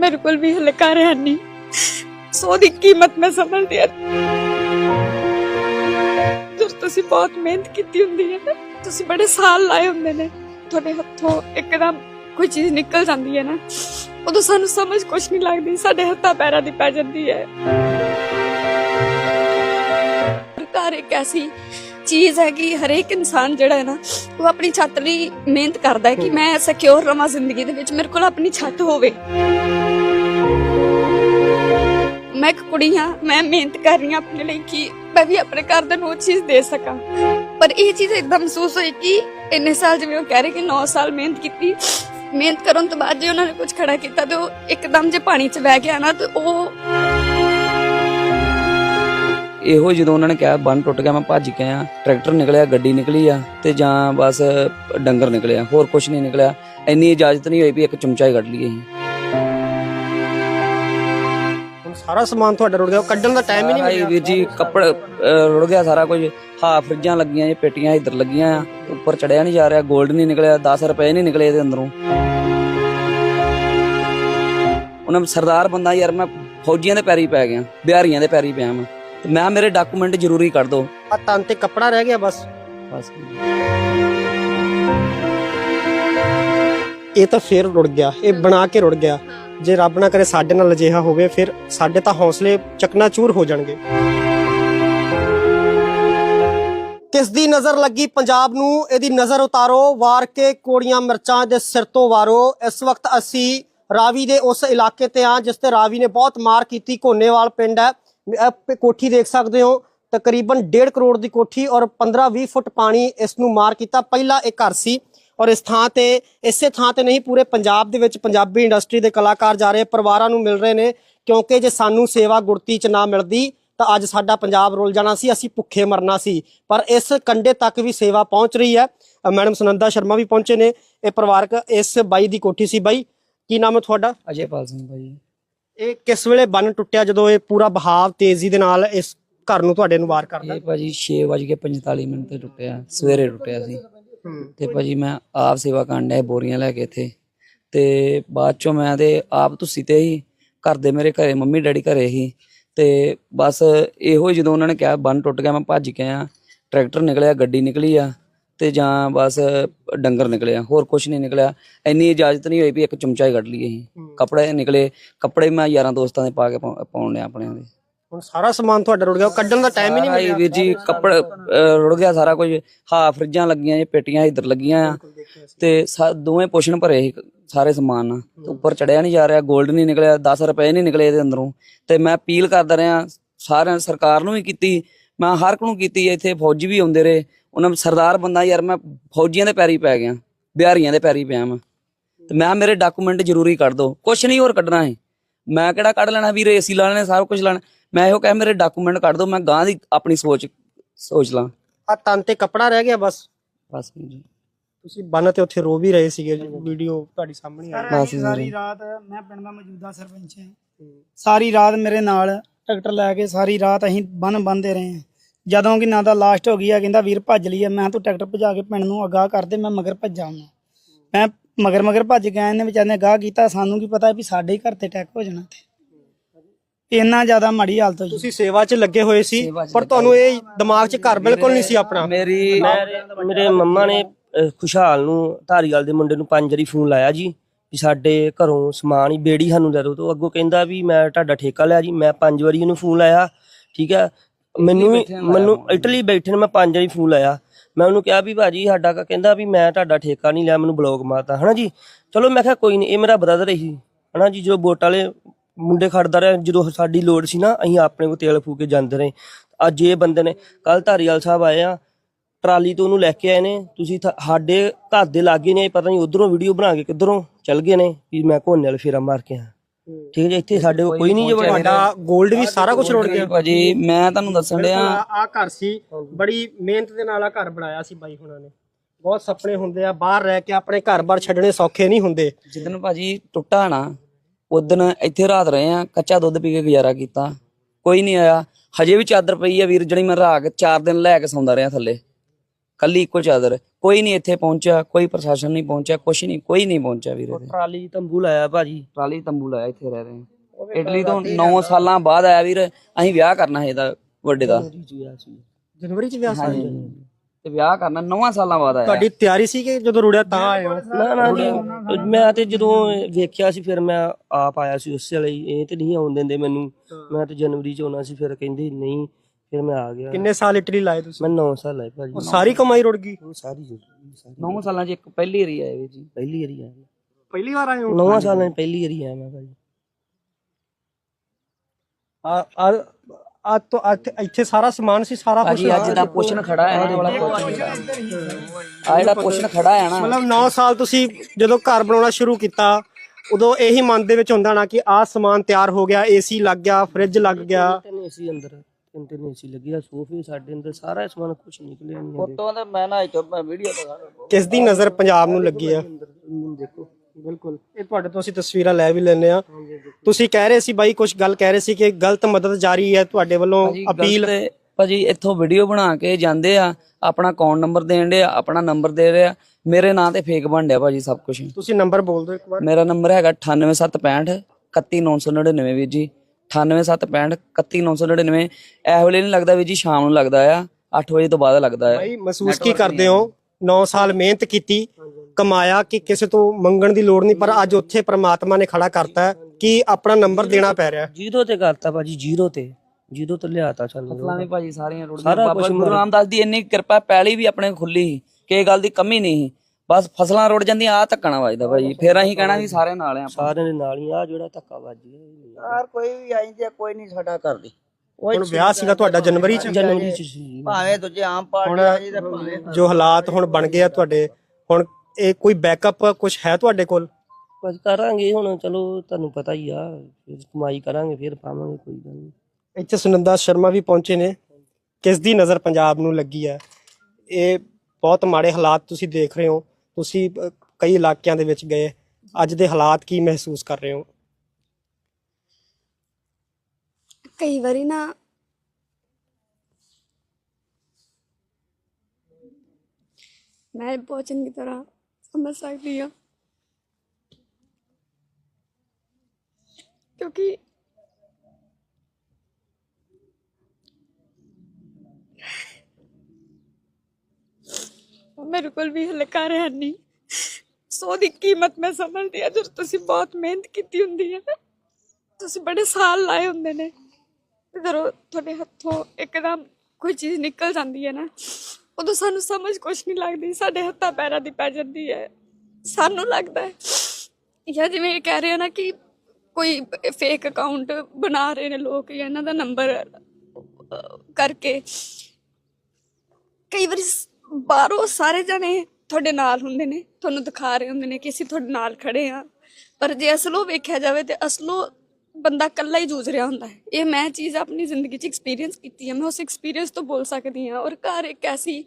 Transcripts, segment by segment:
ਮੇਰੇ ਕੋਲ ਵੀ ਹਲੇ ਘਰ ਹੈ ਨਹੀਂ। ਸੋ ਦੀ ਕੀਮਤ ਮੈਂ ਸਮਝਦੀ ਹਾਂ। ਤੁਸੀਂ ਤੁਸੀਂ ਬਹੁਤ ਮਿਹਨਤ ਕੀਤੀ ਹੁੰਦੀ ਹੈ ਨਾ, ਤੁਸੀਂ ਬੜੇ ਸਾਲ ਲਾਏ ਹੁੰਦੇ ਨੇ। ਤੁਹਾਡੇ ਹੱਥੋਂ ਇੱਕਦਮ ਕੋਈ ਚੀਜ਼ ਨਿਕਲ ਜਾਂਦੀ ਹੈ ਨਾ, ਉਦੋਂ ਸਾਨੂੰ ਸਮਝ ਕੁਛ ਨਹੀਂ ਲੱਗਦੀ, ਸਾਡੇ ਹੱਥਾਂ ਪੈਰਾਂ ਦੀ ਪੈ ਜਾਂਦੀ ਹੈ। ਘਰ ਇੱਕ ਐਸੀ ਚੀਜ਼ ਹੈ ਕਿ ਹਰੇਕ ਇਨਸਾਨ ਜਿਹੜਾ ਹੈ ਨਾ, ਉਹ ਆਪਣੀ ਛੱਤ ਲਈ ਮਿਹਨਤ ਕਰਦਾ ਹੈ ਕਿ ਮੈਂ ਸਿਕਿਉਰ ਰਵਾਂ ਜ਼ਿੰਦਗੀ ਦੇ ਵਿੱਚ, ਮੇਰੇ ਕੋਲ ਆਪਣੀ ਛੱਤ ਹੋਵੇ। ਮੈਂ ਇੱਕ ਕੁੜੀ ਹਾਂ, ਮੈਂ ਮਿਹਨਤ ਕਰ ਰਹੀ ਹਾਂ ਆਪਣੇ ਲਈ ਕਿ ਮੈਂ ਵੀ ਆਪਣੇ ਘਰ ਨੂੰ ਚੀਜ਼ ਦੇ ਸਕਾਂ। ਪਰ ਇਹ ਚੀਜ਼ ਇੱਕਦਮ ਮਹਿਸੂਸ ਹੋਈ ਕਿ ਇੰਨੇ ਸਾਲ ਜਿਵੇਂ ਉਹ ਕਹਿ ਰਹੇ ਕਿ 9 ਸਾਲ ਮਿਹਨਤ ਕੀਤੀ, ਮਿਹਨਤ ਕਰਨ ਤੋਂ ਬਾਅਦ ਜੇ ਉਹਨਾਂ ਨੇ ਕੁਝ ਖੜਾ ਕੀਤਾ ਤੇ ਉਹ ਇੱਕਦਮ ਜੇ ਪਾਣੀ 'ਚ ਬਹਿ ਗਿਆ ਨਾ, ਤੇ ਉਹ ਇਹੋ ਜਦੋਂ ਉਹਨਾਂ ਨੇ ਕਿਹਾ ਬੰਨ ਟੁੱਟ ਗਿਆ ਮੈਂ ਭੱਜ ਕੇ ਆਇਆ। ਟਰੈਕਟਰ ਨਿਕਲਿਆ ਗੱਡੀ ਨਿਕਲੀ ਆ ਤੇ ਜਾਂ ਬਸ ਡੰਗਰ ਨਿਕਲਿਆ ਹੋਰ ਕੁਝ ਨਹੀਂ ਨਿਕਲਿਆ। ਇੰਨੀ ਇਜਾਜ਼ਤ ਨਹੀਂ ਹੋਈ ਵੀ ਇੱਕ ਚਮਚਾ ਹੀ ਕੱਢ ਲਈਏ ਹੁਣ ਸਾਰਾ ਸਮਾਨ ਤੁਹਾਡਾ ਰੁੜ ਗਿਆ ਕੱਢਣ ਦਾ ਟਾਈਮ ਹੀ ਨਹੀਂ ਮਿਲਿਆ। ਵੀਰ ਜੀ ਕੱਪੜ ਰੁੜ ਗਿਆ ਸਾਰਾ ਕੁਝ। ਹਾਂ ਫਰਿੱਜਾਂ ਲੱਗੀਆਂ ਇਹ ਪੇਟੀਆਂ ਇੱਧਰ ਲੱਗੀਆਂ ਆ। ਉੱਪਰ ਚੜਿਆ ਨਹੀਂ ਜਾ ਰਿਹਾ 골ਡ ਨਹੀਂ ਨਿਕਲਿਆ 10 ਰੁਪਏ ਨਹੀਂ ਨਿਕਲੇ ਇਹਦੇ ਅੰਦਰੋਂ। ਉਹਨਾਂ ਸਰਦਾਰ ਬੰਦਾ ਯਾਰ ਮੈਂ ਫੌਜੀਆਂ ਦੇ ਪੈਰੀ ਪੈ ਗਿਆ ਬਿਹਾਰੀਆਂ ਦੇ ਪੈਰੀ ਪਿਆ ਮੈਂ। ਤੇ ਮੈਂ ਮੇਰੇ ਡਾਕੂਮੈਂਟ ਜ਼ਰੂਰੀ ਕੱਢ ਦੋ। ਆ ਤਨ ਤੇ ਕੱਪੜਾ ਰਹਿ ਗਿਆ ਬਸ। ਬਸ। ਇਹ ਤਾਂ ਫੇਰ ਰੁੜ ਗਿਆ। ਇਹ ਬਣਾ ਕੇ ਰੁੜ ਗਿਆ। ਜੇ ਰੱਬ ਨਾ ਕਰੇ ਸਾਡੇ ਨਾਲ ਅਜਿਹਾ ਹੋਵੇ ਫਿਰ ਸਾਡੇ ਤਾਂ ਹੌਸਲੇ ਚਕਨਾਚੂਰ ਹੋ ਜਾਣਗੇ। ਕਿਸ ਦੀ ਨਜ਼ਰ ਲੱਗੀ ਪੰਜਾਬ ਨੂੰ? ਇਹਦੀ ਨਜ਼ਰ ਉਤਾਰੋ। ਵਾਰ ਕੇ ਕੋੜੀਆਂ ਮਿਰਚਾਂ ਦੇ ਸਿਰ ਤੋਂ ਵਾਰੋ। ਇਸ ਵਕਤ ਅਸੀਂ ਰਾਵੀ ਦੇ ਉਸ ਇਲਾਕੇ ਤੇ ਆ ਜਿਸ ਤੇ ਰਾਵੀ ਨੇ ਬਹੁਤ ਮਾਰ ਕੀਤੀ। ਕੋਨੇਵਾਲ ਪਿੰਡ ਹੈ। ਅਹ ਕੋਠੀ ਦੇਖ ਸਕਦੇ ਹੋ, ਤਕਰੀਬਨ 1.5 ਕਰੋੜ ਦੀ ਕੋਠੀ ਔਰ 15-20 ਫੁੱਟ ਪਾਣੀ ਇਸ ਨੂੰ ਮਾਰ ਕੀਤਾ। ਪਹਿਲਾ ਇਹ ਘਰ ਸੀ ਔਰ ਇਸ ਥਾਂ ਤੇ, ਇਸੇ ਥਾਂ ਤੇ ਨਹੀਂ, ਪੂਰੇ ਪੰਜਾਬ ਦੇ ਵਿੱਚ ਪੰਜਾਬੀ ਇੰਡਸਟਰੀ ਦੇ ਕਲਾਕਾਰ ਜਾ ਰਹੇ, ਪਰਿਵਾਰਾਂ ਨੂੰ ਮਿਲ ਰਹੇ ਨੇ, ਕਿਉਂਕਿ ਜੇ ਸਾਨੂੰ ਸੇਵਾ ਗੁਰਤੀ ਚ ਨਾ ਮਿਲਦੀ, ਤਾਂ ਅੱਜ ਸਾਡਾ ਪੰਜਾਬ ਰੁਲ ਜਾਣਾ ਸੀ, ਅਸੀਂ ਭੁੱਖੇ ਮਰਨਾ ਸੀ। ਪਰ ਇਸ ਕੰਡੇ ਤੱਕ ਵੀ ਸੇਵਾ ਪਹੁੰਚ ਰਹੀ ਹੈ। ਮੈਡਮ ਸੁਨੰਦਾ ਸ਼ਰਮਾ ਵੀ ਪਹੁੰਚੇ ਨੇ, ਇਹ ਪਰਿਵਾਰਕ, ਇਸ ਬਾਈ ਦੀ ਕੋਠੀ ਸੀ ਬਾਈ। ਕੀ ਨਾਮ ਹੈ ਤੁਹਾਡਾ? ਅਜੇਪਾਲ ਸਿੰਘ ਬਾਈ। ਇਹ ਕਿਸ ਵੇਲੇ ਬੰਨ ਟੁੱਟਿਆ ਜਦੋਂ ਇਹ ਪੂਰਾ ਬਹਾਵ ਤੇਜ਼ੀ ਦੇ ਨਾਲ ਇਸ ਘਰ ਨੂੰ ਤੁਹਾਡੇ ਨੂੰ ਵਾਰ ਕਰਦਾ? ਇਹ ਭਾਜੀ 6:45 ਮਿੰਟ ਤੇ ਟੁੱਟਿਆ ਸਵੇਰੇ ਟੁੱਟਿਆ ਸੀ। ਤੇ ਭਾਜੀ ਮੈਂ ਆਪ ਸੇਵਾ ਕਰਨ ਡਿਆ ਬੋਰੀਆਂ ਲੈ ਕੇ ਇੱਥੇ। ਤੇ ਬਾਅਦ ਚੋਂ ਮੈਂ ਤੇ ਆਪ ਤੁਸੀਂ ਤੇ ਹੀ ਘਰ ਦੇ ਮੇਰੇ ਘਰੇ ਮੰਮੀ ਡੈਡੀ ਘਰੇ ਹੀ। ਤੇ ਬਸ ਇਹੋ ਜਦੋਂ ਉਹਨਾਂ ਨੇ ਕਿਹਾ ਬੰਨ ਟੁੱਟ ਗਿਆ ਮੈਂ ਭੱਜ ਕੇ ਆਇਆ। ਟਰੈਕਟਰ ਨਿਕਲਿਆ ਗੱਡੀ ਨਿਕਲੀ ਆ। ਤੇ ਜਾਂ ਬਸ ਡੰਗਰ ਨਿਕਲਿਆ ਹੋਰ ਕੁਝ ਨਹੀਂ ਨਿਕਲਿਆ। ਇੰਨੀ ਇਜਾਜ਼ਤ ਨਹੀਂ ਹੋਈ ਵੀ ਇੱਕ ਚਮਚਾ ਹੀ ਕੱਢ ਲਈਏ ਅਸੀਂ। ਕੱਪੜੇ ਨਿਕਲੇ ਕੱਪੜੇ ਮੈਂ ਯਾਰਾਂ ਦੋਸਤਾਂ ਦੇ ਪਾ ਕੇ ਪਾਉਣ ਲਿਆ ਆਪਣੇ ਦੇ ਹੁਣ ਸਾਰਾ ਸਮਾਨ ਤੁਹਾਡਾ ਰੁੜ ਗਿਆ ਉਹ ਕੱਢਣ ਦਾ ਟਾਈਮ ਹੀ ਨਹੀਂ ਮਿਲਿਆ। ਵੀਰ ਜੀ ਕੱਪੜ ਰੁੜ ਗਿਆ ਸਾਰਾ ਕੁਝ। ਹਾਂ ਫਰਿੱਜਾਂ ਲੱਗੀਆਂ ਇਹ ਪੇਟੀਆਂ ਇੱਧਰ ਲੱਗੀਆਂ ਆ। ਤੇ ਦੋਵੇਂ ਪੋਸ਼ਨ ਭਰੇ ਸੀ ਸਾਰੇ ਸਮਾਨ ਨਾਲ। ਉੱਪਰ ਚੜਿਆ ਨਹੀਂ ਜਾ ਰਿਹਾ 골ਡ ਨਹੀਂ ਨਿਕਲਿਆ 10 ਰੁਪਏ ਨਹੀਂ ਨਿਕਲੇ ਇਹਦੇ ਅੰਦਰੋਂ। ਤੇ ਮੈਂ ਅਪੀਲ ਕਰਦਾ ਰਿਹਾ ਸਾਰਿਆਂ ਸਰਕਾਰ ਨੂੰ ਵੀ ਕੀਤੀ ਮੈਂ ਹਰ ਇੱਕ ਨੂੰ ਕੀਤੀ ਇੱਥੇ ਫੌਜੀ ਵੀ ਆਉਂਦੇ ਰਹੇ। ਉਹਨਾਂ ਸਰਦਾਰ ਬੰਦਾ ਯਾਰ ਮੈਂ ਫੌਜੀਆਂ ਦੇ ਪੈਰੀ ਪੈ ਗਿਆ ਬਿਹਾਰੀਆਂ ਦੇ ਪੈਰੀ ਪਿਆ ਮੈਂ। ਤੇ ਮੈਂ ਮੇਰੇ ਡਾਕੂਮੈਂਟ ਜ਼ਰੂਰੀ ਕੱਢ ਦੋ ਕੁਛ ਨਹੀਂ ਹੋਰ ਕੱਢਣਾ ਹੈ ਮੈਂ ਕਿਹੜਾ ਕੱਢ ਲੈਣਾ ਵੀਰੇ ਏਸੀ ਲਾ ਲੈਣੇ ਸਾਰਾ ਕੁਝ ਲੈਣਾ। ਮੈਂ ਇਹੋ ਕਹਿ ਮੇਰੇ ਡਾਕੂਮੈਂਟ ਕੱਢ ਦੋ ਮੈਂ ਗਾਂ ਦੀ ਆਪਣੀ ਸੋਚ ਸੋਚ ਲਾਂ। ਆ ਤਨ ਤੇ ਕੱਪੜਾ ਰਹਿ ਗਿਆ ਬਸ। ਬਸ ਜੀ। ਤੁਸੀਂ ਬੰਨ ਤੇ ਉੱਥੇ ਰੋ ਵੀ ਰਹੇ ਸੀਗੇ ਵੀਡੀਓ ਤੁਹਾਡੀ ਸਾਹਮਣੇ ਜੀ। ਸਾਰੀ ਰਾਤ ਮੈਂ ਪਿੰਡ ਦਾ ਮੌਜੂਦਾ ਸਰਪੰਚ ਹਾਂ। ਸਾਰੀ ਰਾਤ ਮੇਰੇ ਨਾਲ ਟਰੈਕਟਰ ਲੈ ਕੇ ਸਾਰੀ ਰਾਤ ਅਸੀਂ ਬੰਨ ਬੰਨਦੇ ਰਹੇ ਹਾਂ। ਜਦੋਂ ਕਿ ਨਾ ਤਾਂ ਲਾਸਟ ਹੋ ਗਈ ਆ ਕਹਿੰਦਾ ਵੀਰ ਭੱਜ ਲਈ ਆ ਮੈਂ ਕਿਹਾ ਤੂੰ ਟਰੈਕਟਰ ਭਜਾ ਕੇ ਪਿੰਡ ਨੂੰ ਅਗਾਹ ਕਰ ਦੇ ਮੈਂ ਮਗਰ ਭੱਜਾ ਹਾਂ ਮੈਂ ਮਗਰ ਮਗਰ ਭੱਜ ਗਿਆ ਇਹਨੇ ਵਿਚਾਰੇ ਨੇ ਅਗਾਹ ਕੀਤਾ ਸਾਨੂੰ ਕੀ ਪਤਾ ਵੀ ਸਾਡੇ ਹੀ ਘਰ ਤੇ ਅਟੈਕ ਹੋ ਜਾਣਾ ਤੇ ਇੰਨਾ ਜ਼ਿਆਦਾ ਮਾੜੀ ਹਾਲਤ ਹੋਈ ਤੁਸੀਂ ਸੇਵਾ 'ਚ ਲੱਗੇ ਹੋਏ ਸੀ ਸੇਵਾ 'ਚ ਪਰ ਲੱਗੇ ਤੁਹਾਨੂੰ ਇਹ ਦਿਮਾਗ 'ਚ ਘਰ ਬਿਲਕੁਲ ਨਹੀਂ ਸੀ ਆਪਣਾ। ਮੇਰੀ ਮੇਰੇ ਮੰਮਾ ਨੇ ਅਹ, ਖੁਸ਼ਹਾਲ ਨੂੰ ਧਾਰੀਵਾਲ ਦੇ ਮੁੰਡੇ ਨੂੰ ਪੰਜ ਵਾਰੀ ਫੋਨ ਲਾਇਆ ਜੀ ਵੀ ਸਾਡੇ ਘਰੋਂ ਸਮਾਨ ਹੀ ਬੇੜੀ ਸਾਨੂੰ ਦੇ ਦਿਓ। ਤੇ ਉਹ ਅੱਗੋਂ ਕਹਿੰਦਾ ਵੀ ਮੈਂ ਤੁਹਾਡਾ ਠੇਕਾ ਲਿਆ ਜੀ ਮੈਂ ਪੰਜ ਵਾਰੀ ਉਹਨੂੰ ਫੋਨ ਲਾਇਆ ਠੀਕ ਹੈ ਮੈਨੂੰ ਵੀ ਮੈਨੂੰ। ਇਟਲੀ ਬੈਠੇ ਨੇ ਮੈਂ ਪੰਜ ਵਾਰੀ ਫੋਨ ਲਾਇਆ। ਮੈਂ ਉਹਨੂੰ ਕਿਹਾ ਵੀ ਭਾਜੀ ਸਾਡਾ ਕਾ ਕਹਿੰਦਾ ਵੀ ਮੈਂ ਤੁਹਾਡਾ ਠੇਕਾ ਨਹੀਂ ਲਿਆ ਮੈਨੂੰ ਬਲੌਕ ਮਾਰਤਾ। ਹਨਾ ਜੀ? ਚਲੋ ਮੈਂ ਕਿਹਾ ਕੋਈ ਨਹੀਂ ਇਹ ਮੇਰਾ ਬ੍ਰਦਰ ਹੀ ਹਨਾ ਜੀ? ਜੋ ਵੋਟ ਵਾਲੇ ਮੁੰਡੇ ਖੜਦਾ ਰਿਹਾ ਜਦੋਂ ਸਾਡੀ ਲੋੜ ਸੀ ਨਾ ਅਸੀਂ ਆਪਣੇ ਕੋ ਤੇਲ ਫੂਕ ਕੇ ਜਾਂਦੇ ਰਹੇ। ਅੱਜ ਇਹ ਬੰਦੇ ਨੇ ਕੱਲ ਧਾਰੀਵਾਲ ਸਾਹਿਬ ਆਏ ਆ ਟਰਾਲੀ ਤੋਂ ਉਹਨੂੰ ਲੈ ਕੇ ਆਏ ਨੇ। ਤੁਸੀਂ ਸਾਡੇ ਘਰ ਦੇ ਲਾਗੇ ਨੇ ਪਤਾ ਨਹੀਂ ਉਧਰੋਂ ਵੀਡੀਓ ਬਣਾ ਕੇ ਕਿੱਧਰੋਂ ਚੱਲ ਗਏ ਨੇ ਵੀ ਮੈਂ ਕੋਨੇ ਵਾਲੇ ਫੇਰਾ ਮਾਰ ਕੇ ਆ ਠੀਕ ਹੈ ਜੀ ਇੱਥੇ ਸਾਡੇ ਕੋਲ ਕੋਈ ਨਹੀਂ ਜੇ ਤੁਹਾਡਾ 골ਡ ਵੀ ਸਾਰਾ ਕੁਝ ਰੁੜ ਗਿਆ। ਭਾਜੀ ਮੈਂ ਤੁਹਾਨੂੰ ਦੱਸਣ ਡਿਆ। ਆ ਘਰ ਸੀ ਬੜੀ ਮਿਹਨਤ ਦੇ ਨਾਲ ਆ ਘਰ ਬਣਾਇਆ ਸੀ ਬਾਈ ਹੁਣਾਂ ਨੇ। ਬਹੁਤ ਸੁਪਨੇ ਹੁੰਦੇ ਆ ਬਾਹਰ ਰਹਿ ਕੇ ਆਪਣੇ ਘਰ-ਬਾਰ ਛੱਡਣੇ ਸੌਖੇ ਨਹੀਂ ਹੁੰਦੇ। ਜਿੱਦਨ ਭਾਜੀ ਟੁੱਟਾ ਨਾ ਉਦਨ ਇੱਥੇ ਰਾਤ ਰਹੇ ਆ ਕੱਚਾ ਦੁੱਧ ਪੀ ਕੇ ਗੁਜ਼ਾਰਾ ਕੀਤਾ। ਕੋਈ ਨਹੀਂ ਆਇਆ। ਹਜੇ ਵੀ ਚਾਦਰ ਪਈ ਆ ਵੀਰ ਜਿਹੜੀ ਮੈਂ ਰਾਗ ਚਾਰ ਦਿਨ ਲੈ ਕੇ ਸੌਂਦਾ ਰਿਹਾ ਥੱਲੇ। ਕੱਲੀ ਇੱਕੋ ਚਾਦਰ ਕੋਈ ਨਹੀਂ ਇੱਥੇ ਪਹੁੰਚਿਆ ਕੋਈ ਪ੍ਰਸ਼ਾਸਨ ਨਹੀਂ ਪਹੁੰਚਿਆ ਕੁਛ ਨਹੀਂ ਕੋਈ ਨਹੀਂ ਪਹੁੰਚਿਆ ਵੀਰੇ ਟਰਾਲੀ ਤੰਬੂ ਲਾਇਆ ਭਾਜੀ। ਟਰਾਲੀ ਤੰਬੂ ਲਾਇਆ ਇੱਥੇ ਰਹਿ ਰਹੇ ਇਟਲੀ ਤੋਂ 9 ਸਾਲਾਂ ਬਾਅਦ ਆਇਆ ਵੀਰ। ਅਸੀਂ ਵਿਆਹ ਕਰਨਾ ਹੈ ਇਹਦਾ ਵੱਡੇ ਦਾ। ਜਨਵਰੀ ਚ ਵਿਆਹ ਸੀ। ਤੇ ਵਿਆਹ ਕਰਨਾ 9 ਸਾਲਾਂ ਬਾਅਦ ਆਇਆ। ਤੁਹਾਡੀ ਤਿਆਰੀ ਸੀ ਕਿ ਜਦੋਂ ਰੁੜਿਆ ਤਾਂ ਆਏ ਹੋ? ਨਾ ਨਾ ਜੀ ਮੈਂ ਤੇ ਜਦੋਂ ਵੇਖਿਆ ਸੀ ਫਿਰ ਮੈਂ ਆਪ ਆਇਆ ਸੀ ਉਸੇ ਹੀ। ਇਹ ਤੇ ਨਹੀਂ ਆਉਣ ਦਿੰਦੇ ਮੈਨੂੰ। ਮੈਂ ਤੇ ਜਨਵਰੀ ਚ ਆਉਣਾ ਸੀ ਫਿਰ ਕਹਿੰਦੇ ਨਹੀਂ ਫਿਰ ਮੈਂ ਆ ਗਿਆ। ਕਿੰਨੇ ਸਾਲ ਇਟਲੀ ਲਾਏ ਤੁਸੀਂ? ਮੈਂ 9 ਸਾਲ ਆਏ ਭਾਜੀ। ਉਹ ਸਾਰੀ ਕਮਾਈ ਰੁੜ ਗਈ? ਉਹ ਸਾਰੀ ਸਾਰੀ 9 ਸਾਲਾਂ 'ਚ ਇੱਕ ਪਹਿਲੀ ਵਾਰੀ ਆਏ ਜੀ। ਪਹਿਲੀ ਵਾਰੀ ਆਇਆ ਪਹਿਲੀ ਵਾਰ ਆਏ ਹੋ? 9 ਸਾਲਾਂ ਚ ਪਹਿਲੀ ਵਾਰੀ ਆਇਆ ਮੈਂ ਭਾਜੀ। ਆ ਆ ਆ ਤੋਂ ਇੱਥੇ- ਇੱਥੇ ਸਾਰਾ ਸਮਾਨ ਸੀ ਸਾਰਾ ਕੁਝ ਭਾਜੀ ਅੱਜ ਦਾ ਪੋਸ਼ਨ ਖੜਾ ਹੈ ਇਹਦੇ ਵਾਲਾ ਪੋਸ਼ਨ ਆ ਜਿਹੜਾ ਪੋਸ਼ਨ ਖੜਾ ਹੈ ਨਾ। ਮਤਲਬ 9 ਸਾਲ ਤੁਸੀਂ ਜਦੋਂ ਘਰ ਬਣਾਉਣਾ ਸ਼ੁਰੂ ਕੀਤਾ ਉਦੋਂ ਇਹੀ ਮਨ ਦੇ ਵਿੱਚ ਹੁੰਦਾ ਨਾ ਕਿ ਆਹ ਸਮਾਨ ਤਿਆਰ ਹੋ ਗਿਆ ਏਸੀ ਲੱਗ ਗਿਆ ਫ੍ਰਿਜ ਲੱਗ ਗਿਆ। ਤਿੰਨ ਏਸੀ ਅੰਦਰ। ਤਿੰਨ ਤਿੰਨ ਏਸੀ ਲੱਗੇ ਆ ਸੋਫੇ ਸਾਡੇ ਅੰਦਰ ਸਾਰਾ ਸਮਾਨ ਕੁਝ ਨਿਕਲਿਆ ਨਹੀਂ ਇਹਦੇ। ਫੋਟੋ ਤਾਂ ਮੈਂ ਨਾ ਚੁੱਪ ਵੀਡੀਓ ਤਾਂ ਕਿਸ ਦੀ ਨਜ਼ਰ ਪੰਜਾਬ ਨੂੰ ਲੱਗੀ ਆ? ਅੰਦਰ ਦੇਖੋ ਬਿਲਕੁਲ। ਇਹ ਤੁਹਾਡੇ ਤੋਂ ਅਸੀਂ ਤਸਵੀਰਾਂ ਲੈ ਵੀ ਲੈਨੇ ਆ। ਤੁਸੀਂ ਕਹਿ ਰਹੇ ਸੀ ਬਾਈ ਕੁਝ ਗੱਲ ਕਹਿ ਰਹੇ ਸੀ ਕਿ ਗਲਤ ਮਦਦ ਜਾਰੀ ਹੈ ਤੁਹਾਡੇ ਵੱਲੋਂ ਅਪੀਲ। ਭਾਜੀ ਇੱਥੋਂ ਵੀਡੀਓ ਬਣਾ ਕੇ ਜਾਂਦੇ ਆ ਆਪਣਾ ਅਕਾਊਂਟ ਨੰਬਰ ਦੇਣ ਦੇ ਆ ਆਪਣਾ ਨੰਬਰ ਦੇ ਰਹੇ ਆ। ਮੇਰੇ ਨਾਂ ਤੇ ਫੇਕ ਬਣ ਡਿਆ ਭਾਜੀ ਸਭ ਕੁਝ ਤੁਸੀਂ ਨੰਬਰ ਬੋਲ ਦਿਓ ਇੱਕ ਵਾਰ। ਮੇਰਾ ਨੰਬਰ ਹੈਗਾ 98765 31999 ਵੀਰ ਜੀ। 98765 31999 ਇਹ ਵੇਲੇ ਨਹੀਂ ਲੱਗਦਾ ਵੀਰ ਜੀ ਸ਼ਾਮ ਨੂੰ ਲੱਗਦਾ ਆ 8 ਵਜੇ ਤੋਂ ਬਾਅਦ ਲੱਗਦਾ ਆ। ਭਾਈ ਮਹਿਸੂਸ ਕੀ ਕਰਦੇ ਹੋ? 9 ਸਾਲ ਮਿਹਨਤ ਕੀਤੀ ਕਮਾਇਆ ਕਿ ਕਿਸੇ ਤੋਂ ਮੰਗਣ ਦੀ ਲੋੜ ਨਹੀਂ ਪਰ ਅੱਜ ਉੱਥੇ ਪ੍ਰਮਾਤਮਾ ਨੇ ਖੜਾ ਕਰਤਾ ਹੈ ਕਿ ਆਪਣਾ ਨੰਬਰ ਦੇਣਾ ਪੈ ਰਿਹਾ ਹੈ। ਜੀਰੋ ਤੇ ਕਰਤਾ ਭਾਜੀ ਜੀਰੋ ਤੇ। ਜੀਰੋ ਤੇ ਲਿਆਤਾ ਸਾਨੂੰ ਫਸਲਾਂ ਵੀ ਭਾਜੀ ਸਾਰੀਆਂ ਰੁੜ ਸਾਰਾ ਬਾਬਾ ਕੁਛ ਗੁਰੂ ਰਾਮਦਾਸ ਦੀ ਇੰਨੀ ਕਿਰਪਾ ਪੈਲੀ ਵੀ ਆਪਣੇ ਖੁੱਲੀ ਸੀ ਕਿ ਇਹ ਗੱਲ ਦੀ ਕਮੀ ਨਹੀਂ ਸੀ। ਬਸ ਫਸਲਾਂ ਰੁੜ ਜਾਂਦੀਆਂ ਆ ਧੱਕਣਾ ਵੱਜਦਾ ਭਾਜੀ ਫੇਰ ਅਸੀਂ ਕਹਿਣਾ ਸੀ ਸਾਰੇ ਨਾਲ ਆ ਆਪਾਂ। ਸਾਰਿਆਂ ਦੇ ਨਾਲ ਹੀ ਆ ਜਿਹੜਾ ਧੱਕਾ ਵੱਜ ਗਿਆ ਯਾਰ ਕੋਈ ਵੀ ਆਈ ਜੇ ਕੋਈ ਨਹੀਂ ਸਾਡਾ ਕਰਦੀ ਹੁਣ ਵਿਆਹ ਸੀਗਾ ਤੁਹਾਡਾ ਜਨਵਰੀ ਚ? ਜਨਵਰੀ ਚ ਸੀ। ਭਾਵੇਂ ਦੂਜੇ ਆਮ ਪਾਰਟੀ ਆ ਜੀ ਤੇ ਭਾਵੇਂ ਜੋ ਹਾਲਾਤ ਹੁਣ ਬਣ ਗਏ ਆ ਤੁਹਾਡੇ ਹੁਣ ਇਹ ਕੋਈ ਬੈਕਅਪ ਕੁਝ ਹੈ ਤੁਹਾਡੇ ਕੋਲ? ਬਸ ਕਰਾਂਗੇ ਹੁਣ ਚਲੋ ਤੁਹਾਨੂੰ ਪਤਾ ਹੀ ਆ ਫਿਰ ਕਮਾਈ ਕਰਾਂਗੇ ਫਿਰ ਪਾਵਾਂਗੇ ਕੋਈ ਗੱਲ ਨਹੀਂ। ਇੱਥੇ ਸੁਨੰਦਾ ਸ਼ਰਮਾ ਵੀ ਪਹੁੰਚੇ ਨੇ। ਕਿਸ ਦੀ ਨਜ਼ਰ ਪੰਜਾਬ ਨੂੰ ਲੱਗੀ ਹੈ ਇਹ ਬਹੁਤ ਮਾੜੇ ਹਾਲਾਤ ਤੁਸੀਂ ਦੇਖ ਰਹੇ ਹੋ। ਤੁਸੀਂ ਅ, ਕਈ ਇਲਾਕਿਆਂ ਦੇ ਵਿੱਚ ਗਏ ਅੱਜ ਦੇ ਹਾਲਾਤ ਕੀ ਮਹਿਸੂਸ ਕਰ ਰਹੇ ਹੋ? ਕਈ ਵਾਰੀ ਨਾ ਮੈਂ ਬਹੁਤ ਚੰਗੀ ਤਰ੍ਹਾਂ ਸਮਝ ਸਕਦੀ ਹਾਂ। ਕਿਉਂਕਿ ਮੇਰੇ ਕੋਲ ਵੀ ਹਲੇ ਘਰ ਹੈ ਨਹੀਂ। ਸੋ ਦੀ ਕੀਮਤ ਮੈਂ ਸਮਝਦੀ ਹਾਂ, ਜਦੋਂ ਤੁਸੀਂ ਬਹੁਤ ਮਿਹਨਤ ਕੀਤੀ ਹੁੰਦੀ ਹੈ ਤੁਸੀਂ ਬੜੇ ਸਾਲ ਲਾਏ ਹੁੰਦੇ ਨੇ। ਜਦੋਂ ਤੁਹਾਡੇ ਹੱਥੋਂ ਇੱਕਦਮ ਕੋਈ ਚੀਜ਼ ਨਿਕਲ ਜਾਂਦੀ ਹੈ ਨਾ, ਉਦੋਂ ਸਾਨੂੰ ਸਮਝ ਕੁਝ ਨਹੀਂ ਲੱਗਦੀ, ਸਾਡੇ ਹੱਥਾਂ ਪੈਰਾਂ ਦੀ ਪੈ ਜਾਂਦੀ ਹੈ। ਸਾਨੂੰ ਲੱਗਦਾ ਹੈ, ਜਾਂ ਜਿਵੇਂ ਇਹ ਕਹਿ ਰਹੇ ਹੋ ਨਾ ਕਿ ਕੋਈ ਫੇਕ ਅਕਾਊਂਟ ਬਣਾ ਰਹੇ ਨੇ ਲੋਕ ਜਾਂ ਇਹਨਾਂ ਦਾ ਨੰਬਰ ਕਰਕੇ। ਕਈ ਵਾਰੀ ਬਾਹਰੋਂ ਸਾਰੇ ਜਣੇ ਤੁਹਾਡੇ ਨਾਲ ਹੁੰਦੇ ਨੇ ਤੁਹਾਨੂੰ ਦਿਖਾ ਰਹੇ ਹੁੰਦੇ ਨੇ ਕਿ ਅਸੀਂ ਤੁਹਾਡੇ ਨਾਲ ਖੜੇ ਆ ਪਰ ਜੇ ਅਸਲੋਂ ਵੇਖਿਆ ਜਾਵੇ ਤੇ ਅਸਲੋਂ ਬੰਦਾ ਇਕੱਲਾ ਹੀ ਜੂਝ ਰਿਹਾ ਹੁੰਦਾ ਹੈ। ਇਹ ਮੈਂ ਚੀਜ਼ ਆਪਣੀ ਜ਼ਿੰਦਗੀ 'ਚ ਐਕਸਪੀਰੀਅੰਸ ਕੀਤੀ ਹੈ। ਮੈਂ ਉਸ ਐਕਸਪੀਰੀਅੰਸ ਤੋਂ ਬੋਲ ਸਕਦੀ ਹਾਂ। ਔਰ ਘਰ ਇੱਕ ਐਸੀ